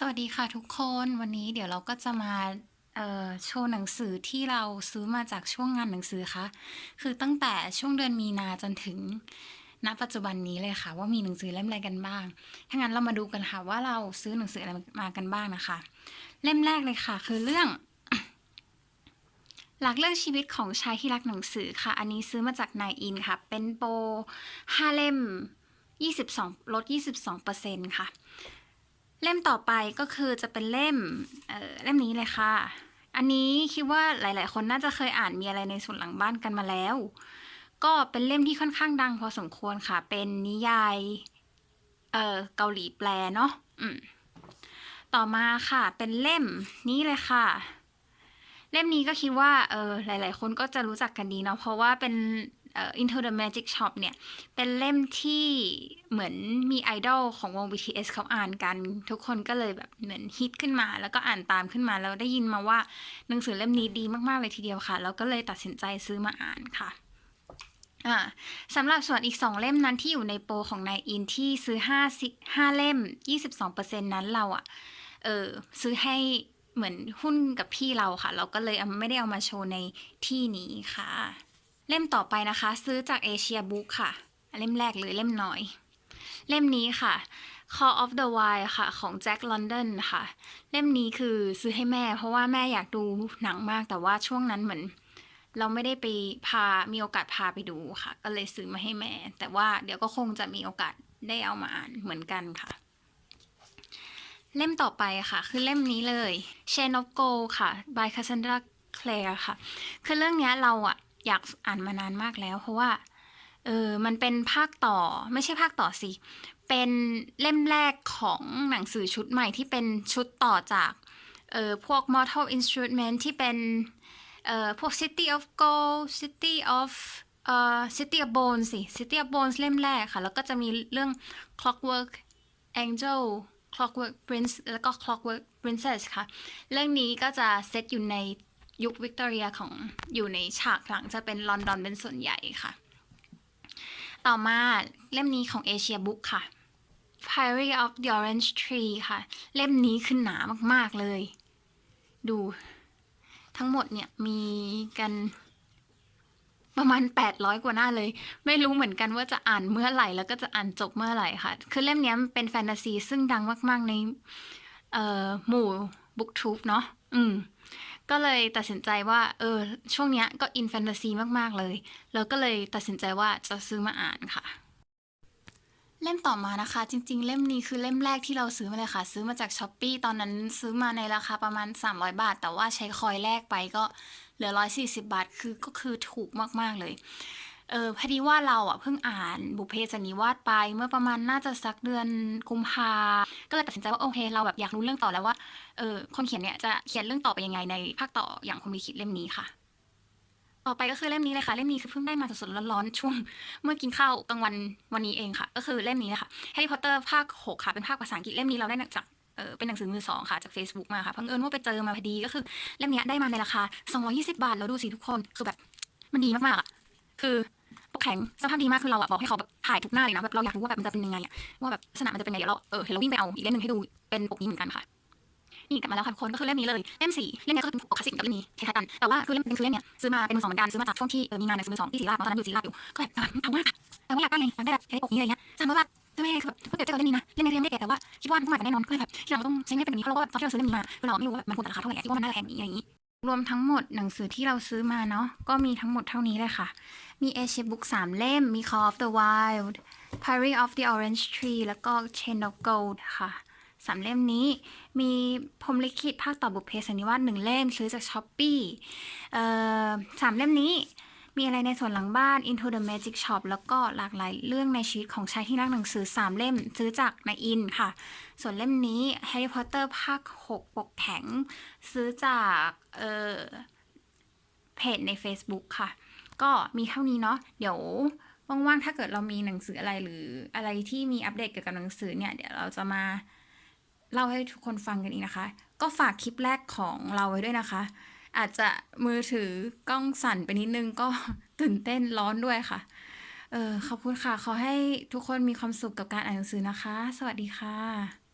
สวัสดีค่ะทุกคน วันนี้เดี๋ยวเราก็จะมา เอ่อ โชว์หนังสือที่เราซื้อมาจากช่วงงานหนังสือค่ะคือตั้งแต่ช่วงเดือนมีนาจนถึง ณ ปัจจุบันนี้เลยค่ะ ว่ามีหนังสือเล่มอะไรกันบ้าง ถ้างั้นเรามาดูกันค่ะว่าเราซื้อหนังสืออะไรมากันบ้างนะคะ เล่มแรกเลยค่ะ คือเรื่อง หลักเรื่องชีวิตของชายที่รักหนังสือค่ะ อันนี้ซื้อมาจากนายอินค่ะ เป็นโปร5เล่ม 22ลด22%ค่ะ เล่มต่อไปก็คือจะเป็นเล่มเออเล่มนี้เลยค่ะ อันนี้คิดว่าหลาย ๆ คนน่าจะเคยอ่านมีอะไรในส่วนหลังบ้านกันมาแล้ว ก็เป็นเล่มที่ค่อนข้างดังพอสมควรค่ะ เป็นนิยายเออเกาหลีแปลเนาะอืมต่อมาค่ะ เป็นเล่มนี้เลยค่ะ เล่มนี้ก็คิดว่าเออหลาย ๆ คนก็จะรู้จักกันดีเนาะเพราะว่าเป็น Into the Magic Shop เนี่ย เป็นเล่มที่เหมือนมีไอดอลของวง BTS เขาอ่านกัน ทุกคนก็เลยแบบเหมือนฮิตขึ้นมา แล้วก็อ่านตามขึ้นมา แล้วได้ยินมาว่าหนังสือเล่มนี้ดีมากๆเลยทีเดียวค่ะ แล้วก็เลยตัดสินใจซื้อมาอ่านค่ะสำหรับส่วนอีก 2 เล่มนั้นที่อยู่ในโปรของนายอินที่ซื้อ5 5เล่ม 22%นั้นเราอะเออซื้อให้เหมือนหุ้นกับพี่เราค่ะ เราก็เลยไม่ได้เอามาโชว์ในที่นี้ค่ะ เล่มต่อไปนะคะ ซื้อจากเอเชียบุ๊กค่ะ เล่มแรกเลยเล่มน้อย เล่มนี้ค่ะ Call of the Wild ค่ะ ของแจ็คลอนดอนค่ะ เล่มนี้คือซื้อให้แม่ เพราะว่าแม่อยากดูหนังมากแต่ว่าช่วงนั้นเหมือน เราไม่ได้ไปพามีโอกาสพาไปดูค่ะ ก็เลยซื้อมาให้แม่ แต่ว่าเดี๋ยวก็คงจะมีโอกาสได้เอามาอ่านเหมือนกันค่ะ เล่มต่อไปค่ะ คือเล่มนี้เลย Chain of Gold ค่ะ by Cassandra Clare ค่ะ คือเรื่องเนี้ยเราอะ อยากอ่านมานานมากแล้ว เพราะว่าเออมันเป็นภาคต่อไม่ใช่ภาคต่อสิ เป็นเล่มแรกของหนังสือชุดใหม่ที่เป็นชุดต่อจากเออพวก Mortal Instrument ที่เป็นเอ่อพวก City of Gold City of เอ่อ City of Bones สิ City of Bones เล่มแรกค่ะ แล้วก็จะมีเรื่อง Clockwork Angel Clockwork Prince แล้วก็ Clockwork Princess ค่ะ เรื่องนี้ก็จะเซตอยู่ใน ยุควิกตอเรียของอยู่ในฉากหลังจะเป็นลอนดอนเป็นส่วนใหญ่ค่ะ ต่อมาเล่มนี้ของเอเชียบุ๊กค่ะ Diary of the Orange Tree ค่ะ เล่มนี้ขึ้นหนามาก ๆ เลย ดูทั้งหมดเนี่ยมีกันประมาณ 800 กว่าหน้าเลย ไม่รู้เหมือนกันว่าจะอ่านเมื่อไหร่ แล้วก็จะอ่านจบเมื่อไหร่ค่ะ คือเล่มนี้มันเป็นแฟนตาซีซึ่งดังมาก ๆ ใน เอ่อ หมู่บุ๊กทูบเนาะ อืม ก็เลยตัดสินใจว่า เออ ช่วงเนี้ยก็อินแฟนตาซีมาก ๆ เลย แล้วก็เลยตัดสินใจว่าจะซื้อมาอ่านค่ะ เล่มต่อมานะคะ จริง ๆ เล่มนี้คือเล่มแรกที่เราซื้อมาเลยค่ะ ซื้อมาจากช้อปปีตอนนั้นซื้อมาในราคาประมาณ 300 บาท แต่ว่าใช้คอยแลกไปก็เหลือ 140 บาท คือก็คือถูกมาก ๆ เลย เออพอดีว่าเราอะเพิ่งอ่านบุพเพสันนิวาสไป เมื่อประมาณน่าจะสักเดือนกุมภาก็เลยตัดสินใจว่าโอเค เราแบบอยากรู้เรื่องต่อแล้วว่าเออคนเขียนเนี่ยจะเขียนเรื่องต่อไปยังไงในภาคต่ออย่างคงมีคิดเล่มนี้ค่ะ ต่อไปก็คือเล่มนี้เลยค่ะ เล่มนี้คือเพิ่งได้มาสดๆร้อนๆช่วง เมื่อกินข้าวกลางวันวันนี้เองค่ะ ก็คือเล่มนี้นะคะแฮร์รี่พอตเตอร์ภาคหกค่ะเป็นภาคภาษาอังกฤษเล่มนี้เราได้จากเออเป็นหนังสือมือสองค่ะจาก Facebook มาค่ะเพิ่งเอิญว่าไปเจอมาพอดีก็คือเล่มเนี้ยได้มาในราคา 220 บาทแล้วดูสิทุกคนคือแบบมันดีมากๆอะคือ ปกแข็งสภาพดีมากคือเราอะบอกให้เขาแบบถ่ายทุกหน้าเลยนะแบบเราอยากรู้ว่าแบบมันจะเป็นยังไงอะว่าแบบลักษณะมันจะเป็นไงเดี๋ยวเราเออเห็นเราวิ่งไปเอาอีกเล่มหนึ่งให้ดูเป็นปกนี้เหมือนกันค่ะนี่กลับมาแล้วค่ะทุกคนก็คือเล่มนี้เลยเล่มสี่เล่มนี้ก็คือปกคลาสสิกกับเล่มนี้คล้ายๆกันแต่ว่าคือเล่มเป็นคือเล่มเนี้ยซื้อมาเป็นมือสองเหมือนกันซื้อมาจากช่วงที่เออมีงานหนังสือมือสองที่ศรีราชเพราะตอนนั้นอยู่ศรีราชอยู่ก็แบบเอามากแต่ว่าอยากได้ไงอยากได้แบบใช้ปกนี้อะไรเงี้ยสามร้อยบาทซื้อไมคือแบบเพิ่งเดี๋ยวเจอเล่มนี้นะเล่มนี้ยังไม่ได้แกะแต่ว่าคิดว่ามันต้องมาแน่นอนก็เลยแบบที่เราต้องใช้เงินเป็นแบบนี้เพราะเราก็แบบตอนที่เราซื้อเล่มนี้มาคือเราไม่รู้ว่ามันควรจะราคาเท่าไหร่คิดว่ามันน่าจะแพงอย่างนี้ รวมทั้งหมดหนังสือที่เราซื้อมาเนาะก็มีทั้งหมดเท่านี้เลยค่ะ มีเอเชียบุ๊กสามเล่ม มี Call of the Wild p a r y of the Orange Tree แล้วก็ Chain of Gold ค่ะสามเล่มนี้มีพรมลิขิตภาคต่อบุพเพสันนิวาสหนึ่งเล่มซื้อจากช้อปปี้เอ่อสามเล่มนี้ มีอะไรในส่วนหลังบ้าน Into the Magic Shop แล้วก็หลากหลายเรื่องในชีวิตของชายที่รักหนังสือสามเล่ม ซื้อจากนายอินค่ะ ส่วนเล่มนี้ Harry Potter ภาค 6 ปกแข็ง ซื้อจากเออเพจใน Facebook ค่ะ ก็มีเท่านี้เนาะเดี๋ยวว่างๆ ถ้าเกิดเรามีหนังสืออะไรหรืออะไรที่มีอัปเดตเกี่ยวกับหนังสือเนี่ย เดี๋ยวเราจะมาเล่าให้ทุกคนฟังกันอีกนะคะ ก็ฝากคลิปแรกของเราไว้ด้วยนะคะ อาจจะมือถือกล้องสั่นไปนิดนึงก็ตื่นเต้นร้อนด้วยค่ะ เออขอบคุณค่ะ ขอให้ทุกคนมีความสุขกับการอ่านหนังสือนะคะ สวัสดีค่ะ